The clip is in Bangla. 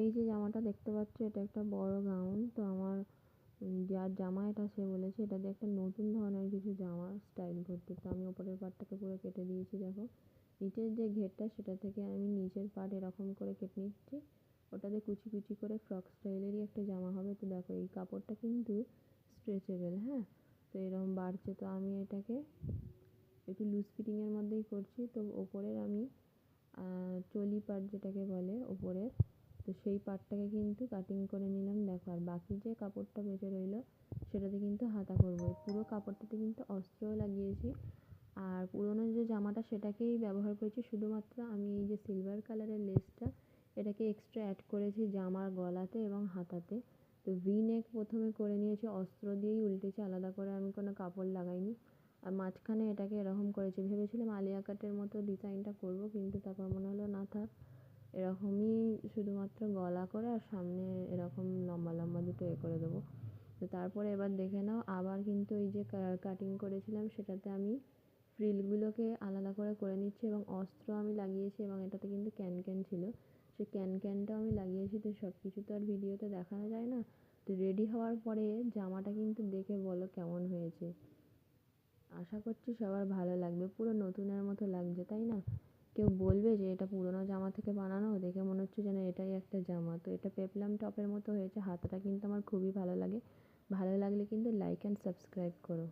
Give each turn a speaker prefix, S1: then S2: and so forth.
S1: এই যে জামাটা দেখতে পাচ্ছ, এটা একটা বড় গাউন। তো আমার যার জামা এটা সে বলেছে, এটা দিয়ে একটা নতুন ধরনের কিছু জামা স্টাইল করতে তো আমি ওপরের পাটটাকে পুরো কেটে দিয়েছি, দেখো। নিচের যে ঘেরটা, সেটা থেকে আমি নিচের পাট এরকম করে কেটে নিচ্ছি। ওটাতে কুচি কুচি করে ফ্রক স্টাইলেরই একটা জামা হবে। তো দেখো, এই কাপড়টা কিন্তু স্ট্রেচেবেল হ্যাঁ? তো এরকম বাড়ছে। তো আমি এটাকে একটু লুজ ফিটিংয়ের মধ্যেই করছি। তো ওপরের আমি চলি পাট যেটাকে বলে, ওপরের সেই পাটটাকে কিন্তু কাটিং করে নিলাম। দেখো, আর বাকি যে কাপড়টা বেঁচে রইল, সেটাতে কিন্তু হাতা করব। পুরো কাপড়টাতে কিন্তু অস্ত্রও লাগিয়েছি। আর পুরোনো যে জামাটা, সেটাকেই ব্যবহার করেছি। শুধুমাত্র আমি এই যে সিলভার কালারের লেসটা এটাকে এক্সট্রা অ্যাড করেছি জামার গলাতে এবং হাতাতে। তো ভি নেক প্রথমে করে নিয়েছি। অস্ত্র দিয়েই উল্টেছি, আলাদা করে আমি কোনো কাপড় লাগাইনি। আর মাঝখানে এটাকে এরকম করেছি। ভেবেছিলাম আলিয়া কাটের মতো ডিজাইনটা করব, কিন্তু তারপর মনে হলো, না থাক। এরকমই শুধুমাত্র গলা করে আর সামনে এরকম লম্বা লম্বা দুটো এ করে দেবো। তো তারপরে এবার দেখে নাও, আবার কিন্তু এই যে কাটিং করেছিলাম সেটাতে আমি ফ্রিলগুলোকে আলাদা করে করে নিচ্ছি এবং অস্ত্র আমি লাগিয়েছি এবং এটাতে কিন্তু ক্যান ক্যান ছিল। সে ক্যান ক্যানটাও আমি লাগিয়েছি, তো সব কিছু তো আর ভিডিওতে দেখানো যায় না। তো রেডি হওয়ার পরে জামাটা কিন্তু দেখে বলো কেমন হয়েছে। আশা করছি সবার ভালো লাগবে। পুরো নতুনের মতো লাগছে, তাই না? কেউ বলবে যে এটা পুরোনো জামা থেকে বানানো, দেখে মনে হচ্ছে যেন এটাই একটা জামা। তো এটা পেপলাম টপের মতো হয়েছে, হাতাটা কিন্তু আমার খুবই ভালো লাগে। ভালো লাগলে কিন্তু লাইক অ্যান্ড সাবস্ক্রাইব করো।